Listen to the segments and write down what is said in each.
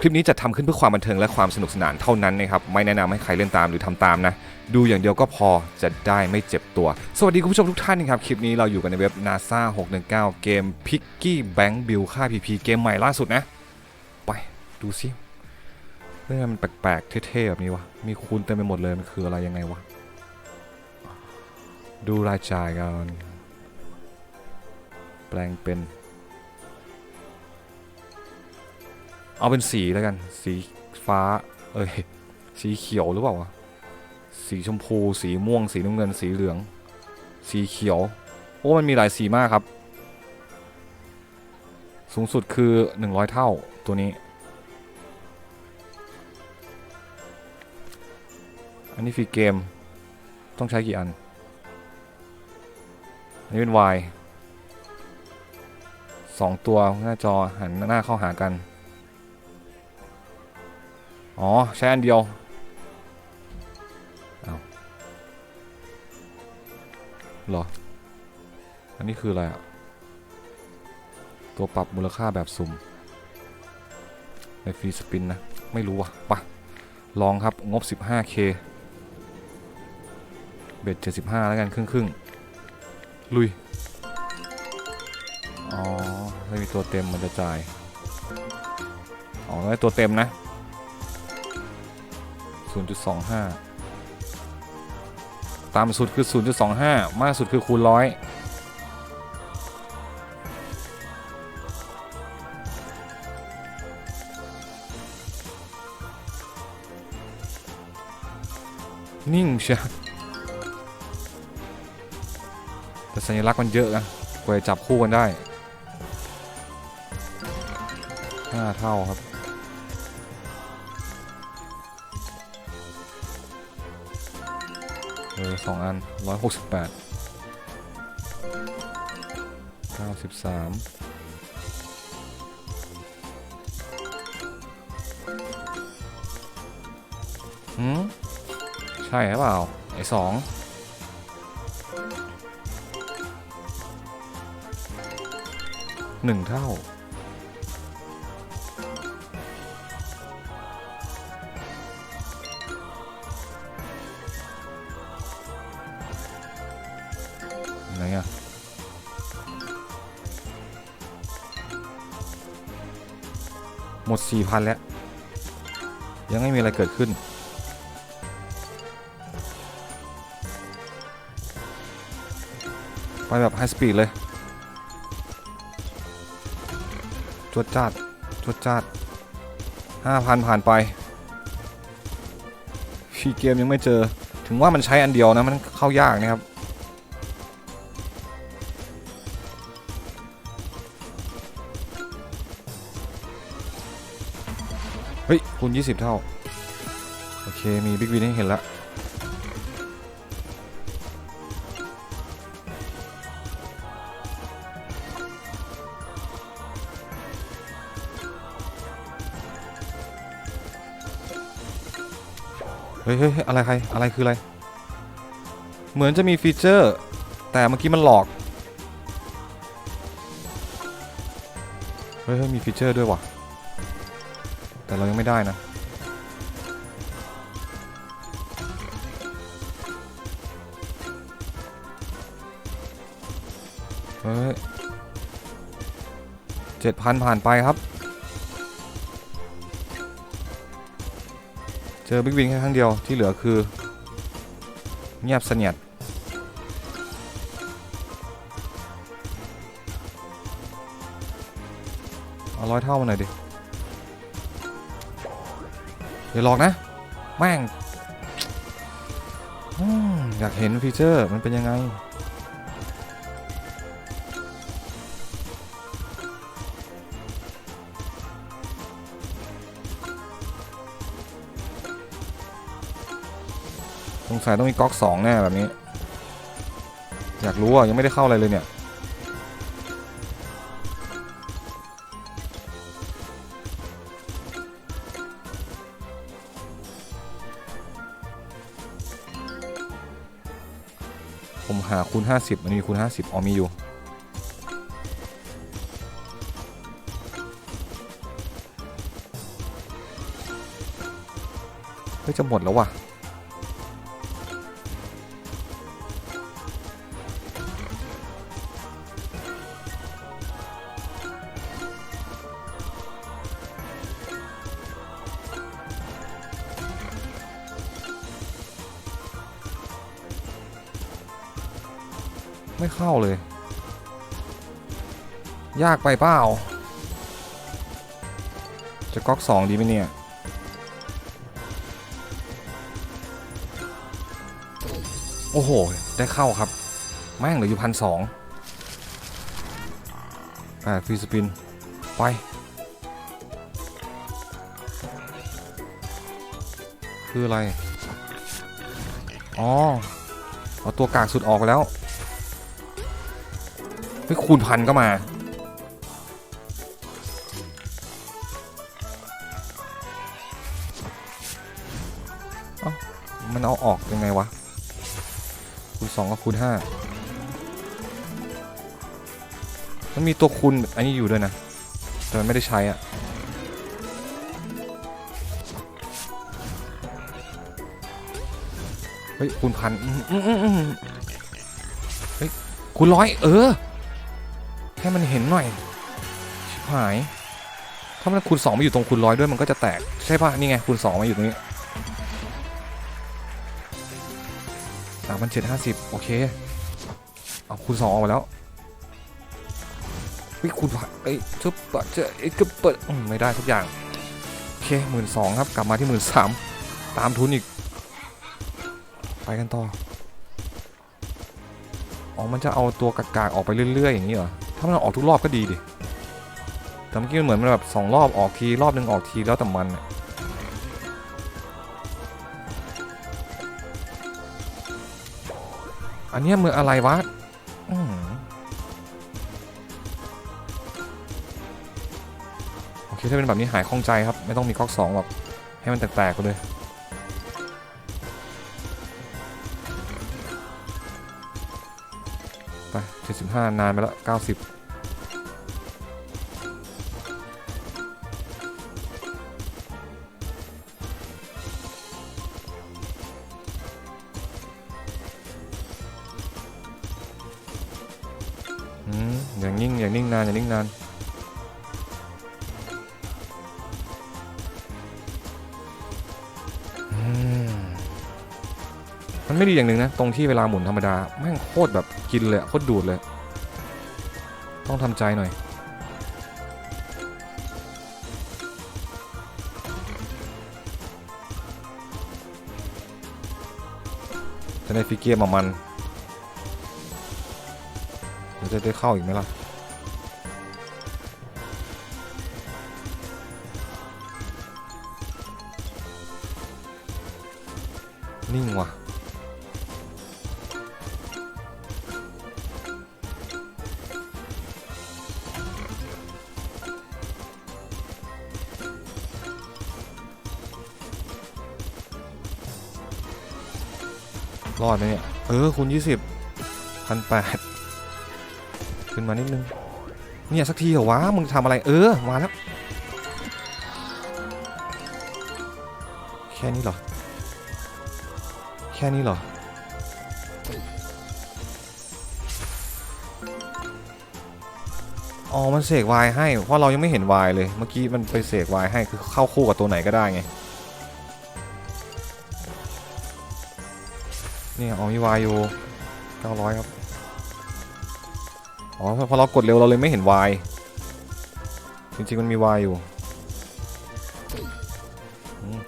คลิปนี้จะทำขึ้นเพื่อความบันเทิงและความสนุกสนานเท่านั้นนะครับ ไม่แนะนำให้ใครเล่นตามหรือทำตามนะ ดูอย่างเดียวก็พอจะได้ไม่เจ็บตัว สวัสดีคุณผู้ชมทุกท่านนะครับ คลิปนี้เราอยู่กันในเว็บ NASA 619 เกม Picky Bank Build ค่า PP เกมใหม่ล่าสุดนะ ไปดูซิเรื่องมันแปลกๆ เท่ๆ แบบนี้วะ มีคูณเต็มไปหมดเลย มันคืออะไรยังไงวะ ดูรายจ่ายกัน แปลงเป็น เอาเป็นสีแล้วกัน สีฟ้า เอ้ย สีเขียวหรือเปล่าวะ สีชมพู สีม่วง สีน้ำเงิน สีเหลือง สีเขียว โอ้ มันมีหลายสีมากครับ สูงสุดคือ 100 เท่าตัวนี้ อันนี้ฟรีเกม ต้องใช้กี่อัน อันนี้เป็น Y สองตัวหน้าจอหันหน้าเข้าหากัน อ๋อ ใช้อันเดียวเอาหรอ อันนี้คืออะไรอะตัวปรับมูลค่าแบบสุ่ม ในฟรีสปินนะ ไม่รู้ว่ะปะลองครับงบ 15k เบ็ด75 แล้วกันครึ่งครึ่งลุย อ๋อ ไม่มีตัวเต็มมันจะจ่าย อ๋อได้ตัวเต็มนะ 0.25ตามสุดคือ 0.25 มากสุดคือคูณร้อยนิ่งเชียวแต่สัญลักษณ์มันเยอะนะกว่าจะจับคู่กันได้ 5 เท่าครับ เออสองอันร้อยหกสิบแปดเก้าสิบสามหืมใช่หรือเปล่า ไอ้สองหนึ่งเท่า ไหนอะหมด 4,000 แล้ว ยังไม่มีอะไรเกิดขึ้น ไปแบบไฮสปีดเลยจวดจัดจวดจัด5,000 ผ่านไปฟีเกมยังไม่เจอ ถึงว่ามันใช้อันเดียวนะ มันเข้ายากนะครับ คูณ20 เท่า โอเค มีบิ๊กวินให้เห็นแล้วเฮ้ยเฮ้ยเฮ้ยอะไรใคร อะไรคืออะไร เหมือนจะมีฟีเจอร์ แต่เมื่อกี้มันหลอก เฮ้ยเฮ้ยมีฟีเจอร์ด้วยว่ะ แต่เรายังไม่ได้นะเฮ้ยเจ็ดพันผ่านไปครับ เจอบิ๊กวิงแค่ครั้งเดียวที่เหลือคือ เงียบเสนียดเอาร้อยเท่ามาหน่อยดิ เดี๋ยวหลอกนะ แม่งอืมอยากเห็นฟีเจอร์มันเป็นยังไง สงสัยต้องมีก๊อกสองแน่แบบนี้ อยากรู้อะ ยังไม่ได้เข้าอะไรเลยเนี่ย ผมหาคูณ 50 มันมีคูณ 50อ๋อมีอยู่ เฮ้ย จะหมดแล้วว่ะ ไม่เข้าเลย ยากไปเปล่า จะก๊อกสองดีไหมเนี่ย โอ้โห ได้เข้าครับ แม่งเหลืออยู่พันสองอ่าฟรีสปิน ไปคืออะไร อ๋อ เอาตัวกากสุดออกแล้ว เฮ้ยคูณพันก็มาเอ้ามันเอาออกยังไงวะ คูณสองกับคูณห้ามันมีตัวคูณอันนี้อยู่ด้วยนะ แต่มันไม่ได้ใช้อะเฮ้ยคูณพันเฮ้ยคูณร้อยเออ ให้มันเห็นหน่อย ชิบหาย ถ้ามันคูณสองมาอยู่ตรงคูณร้อยด้วยมันก็จะแตก ใช่ปะนี่ไงคูณสองมาอยู่ตรงนี้สามพันเจ็ดห้าสิบโอเค เอาคูณสองออกมาแล้ววิคูณพันเอ้ยชุบปะเจอเอ้กึบเปิดไม่ได้ทุกอย่าง โอเคหมื่นสองครับ กลับมาที่หมื่นสามตามทุนอีก ไปกันต่อ อ๋อ มันจะเอาตัวกากๆออกไปเรื่อย ๆ อย่างนี้เหรอ ถ้ามันออกทุกรอบก็ดีดิแต่เมื่อกี้มันเหมือนมันแบบสองรอบออกทีรอบหนึ่งออกทีแล้วแต่มันอะอันเนี้ยมืออะไรวะอโอเคถ้าเป็นแบบนี้หายข้องใจครับ ไม่ต้องมีก๊อกสองแบบให้มันแตกๆไปเลย 75 นานไปแล้ว 90อืมอย่างนิ่ง อย่างนิ่งนาน อย่างนิ่งนาน มันไม่ดีอย่างหนึ่งนะ ตรงที่เวลาหมุนธรรมดาแม่งโคตรแบบกินเลยโคตรดูดเลย ต้องทำใจหน่อย จะได้ฟิกเกียร์มามันเดี๋ยวจะได้เข้าอีกไหมล่ะนิ่งว่ะ รอดไหมเนี่ย เออคูณยี่สิบพันแปดขึ้นมานิดนึง เนี่ยสักทีเหรอวะ มึงทำอะไร เออ มาแล้ว แค่นี้เหรอ แค่นี้เหรอ อ๋อ มันเสกวายให้ เพราะเรายังไม่เห็นวายเลย เมื่อกี้มันไปเสกวายให้ คือเข้าคู่กับตัวไหนก็ได้ไง นี่อ๋อมีวายอยู่900 ครับอ๋อพอเรากดเร็วเราเลยไม่เห็นวายจริงๆมันมีวายอยู่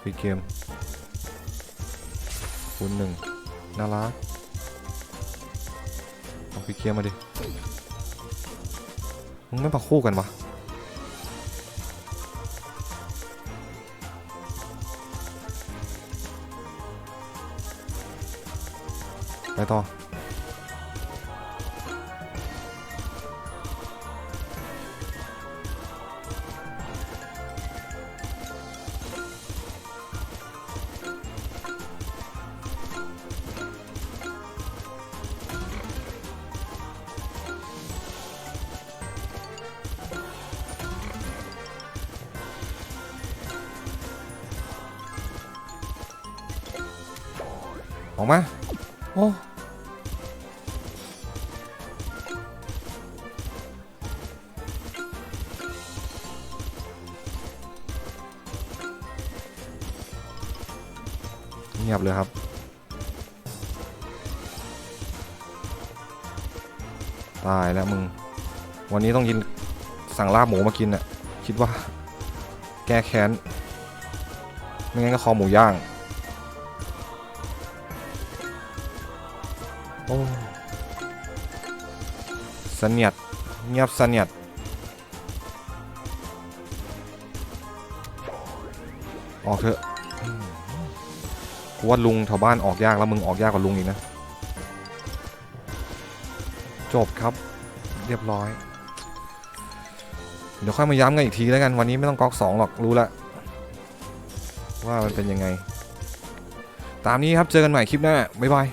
ฟรีเกมคูณหนึ่งน่ารักเอาฟรีเกมมาดิมึงไม่มาคู่กันวะ 来到好吗？哦。 งียบเลยครับ ตายแล้วมึง วันนี้ต้องกินสั่งลาบหมูมากินน่ะ คิดว่า แก้แค้น ไม่งั้นก็คอหมูย่าง โอ้เสนียด เงียบเสนียดออกเถอะ กูว่าลุงแถวบ้านออกยากแล้วมึงออกยากกว่าลุงอีกนะ จบครับ เรียบร้อย เดี๋ยวค่อยมาย้ำกันอีกทีแล้วกัน วันนี้ไม่ต้องก๊อกสองหรอกรู้ละว่ามันเป็นยังไง ตามนี้ครับเจอกันใหม่คลิปหน้าบ๊ายบาย